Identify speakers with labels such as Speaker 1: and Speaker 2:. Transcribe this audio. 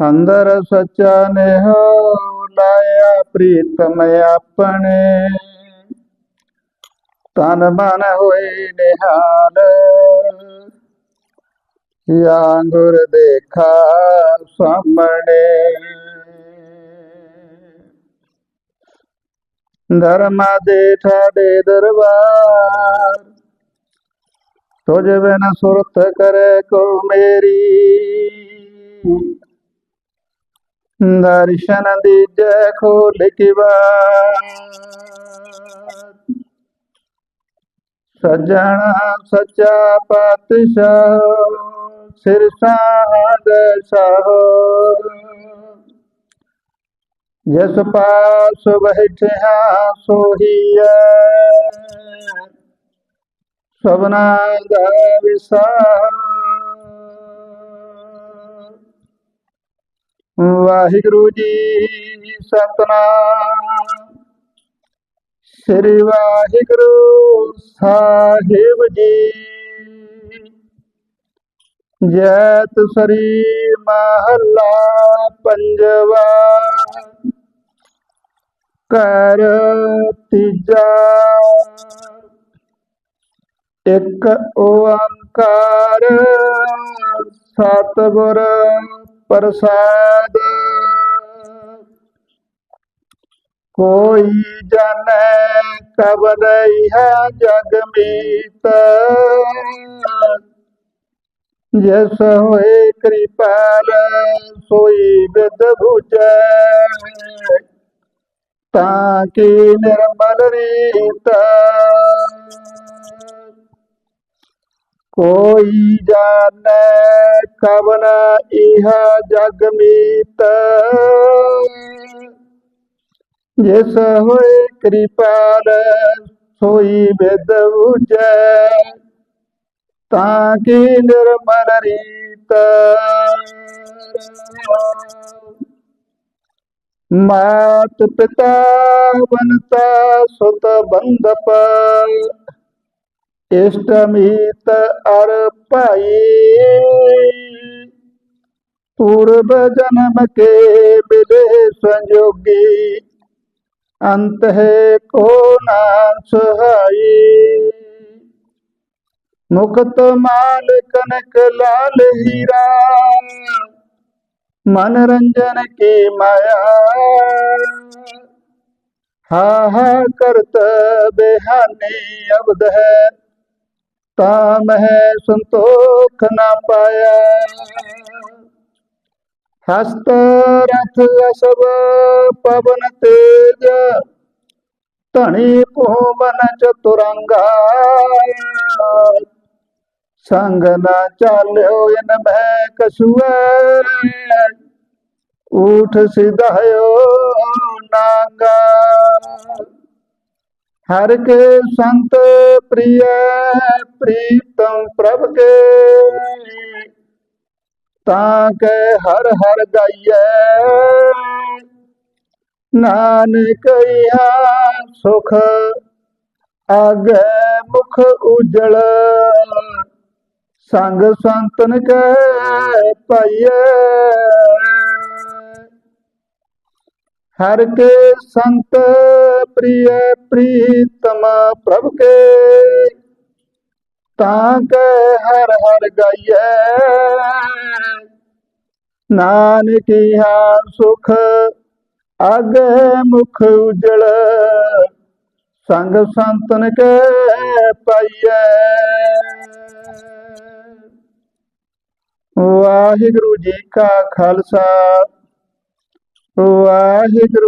Speaker 1: ਅੰਦਰ ਸੱਚਾ ਨੇਹ, ਲਾਇਆ ਪ੍ਰੀਤਮ ਆਪਣੇ। ਤਨ ਮਨ ਹੋਏ ਨਿਹਾਲ ਜਾਂ ਗੁਰ ਦੇਖਾ ਸਾਹਮਣੇ। ਧਰਮਾ ਦੇ ਠਾਡੇ ਦਰਬਾਰ, ਤੁਝ ਬਿਨ ਸੁਰਤ ਕਰੇ ਕੋ ਮੇਰੀ। ਦਰਸ਼ਨ ਦੀਜੈ ਖੋਲ ਕੀ ਬਾਤ। ਸਜਣਾ ਸੱਚਾ ਪਾਤਸ਼ਾਹ, ਸਿਰ ਸਾਧ ਸਾਹੋ। ਜਿਸ ਪਾਸ ਬੈਠਿਆ ਸੋਹੀਐ ਸਭਨਾ ਦਾ ਵਿਸਾਰ ਵਾਹਿਗੁਰੂ ਜੀ ਸਤਨਾਮ। ਸ੍ਰੀ ਵਾਹਿਗੁਰੂ ਸਾਹਿਬ ਜੀ। ਜੈਤ ਸ੍ਰੀ ਮਹੱਲਾ ਪੰਜਵਾ। ਕਰ ਤੀਜਾ। ਇੱਕ ਓੰਕਾਰ ਸਤਿਗੁਰ ਪ੍ਰਸਾਦ। ਕੋਈ ਜਾਣੈ ਕਬ ਨਹੀਂ ਹੈ ਜਗ ਮੀਤ। ਜਿਸ ਹੋਏ ਕਿਰਪਾਲ ਸੋਈ ਬਿਦ ਭੁਜੈ। ਤਾਂ ਕੀ ਨਿਰਮਲ ਰੀਤ। ਕੋਈ ਜਾਣੈ ਕਬ ਨ ਇਹ ਜਗ ਮੀਤ। ਜਿਸ ਹੋਏ ਕਿਰਪਾਲ ਸੋਈ ਬਿਦ ਉਜੈ ਤਾਂ ਕੀ ਨਿਰਮਲ ਰੀਤ। ਮਾਤ ਪਿਤਾ ਬਨਤਾ ਸੁਤ ਬੰਦਪ ਇਸ਼ਟ ਮੀਤ ਅਰ ਭਾਈ ਪੂਰਬ ਜਨਮ ਕੇ ਮਿਲੇ ਸੰਜੋਗੀ। ਅੰਤ ਹੈ ਕੋ ਨਾਮ ਸਹਾਈ। ਮੁਕਤ ਮਾਲ ਕਨਕ ਲਾਲ ਹੀਰਾ। ਮਨ ਰੰਜਨ ਕੀ ਮਾਇਆ। ਹਾ ਹਾ ਕਰਤ ਬਿਹਾਨੀ ਅਬਦ ਹੈ। ਤਾ ਮਹਿ ਸੰਤੋਖ ਨਾ ਪਾਇਆ। ਹਸਤ ਰਥ ਅਸਬ ਪਵਨ ਤੇਜ, ਧਣੀ ਭੂਮਨ ਚਤੁਰੰਗਾ। ਸੰਗ ਨਾ ਚਾਲਿਓ ਇਨ ਮੈਂ ਕਸੂਐ ਊਠ ਸਿਧਾਇਓ ਨਾਗਾ। ਹਰ ਕੇ ਸੰਤ ਪ੍ਰਿय ਪ੍ਰੀਤਮ ਪ੍ਰਭ ਕੇ। ਤਾਂ ਕੈ ਹਰ ਹਰ ਗਾਈਐ। ਨਾਨਕ ਸੁਖ, ਆਗੇ ਮੁਖ ਉਜਲ। ਸੰਗ ਸੰਤਨ ਕੈ ਪਾਈਐ। ਹਰ ਕੇ ਸੰਤ ਪ੍ਰਿय ਪ੍ਰੀਤਮ ਪ੍ਰਭ ਕੇ, ਤਾਂ ਕੈ ਹਰ ਹਰ ਗਾਈਐ। ਨਾਨਕੀਆ ਸੁਖ ਆਗੇ ਮੁਖ ਉਜਲ। ਸੰਗ ਸੰਤਨ ਕੇ ਪਾਈਐ। ਵਾਹਿਗੁਰੂ ਜੀ ਕਾ ਖਾਲਸਾ ਵਾਹਿਗੁਰੂ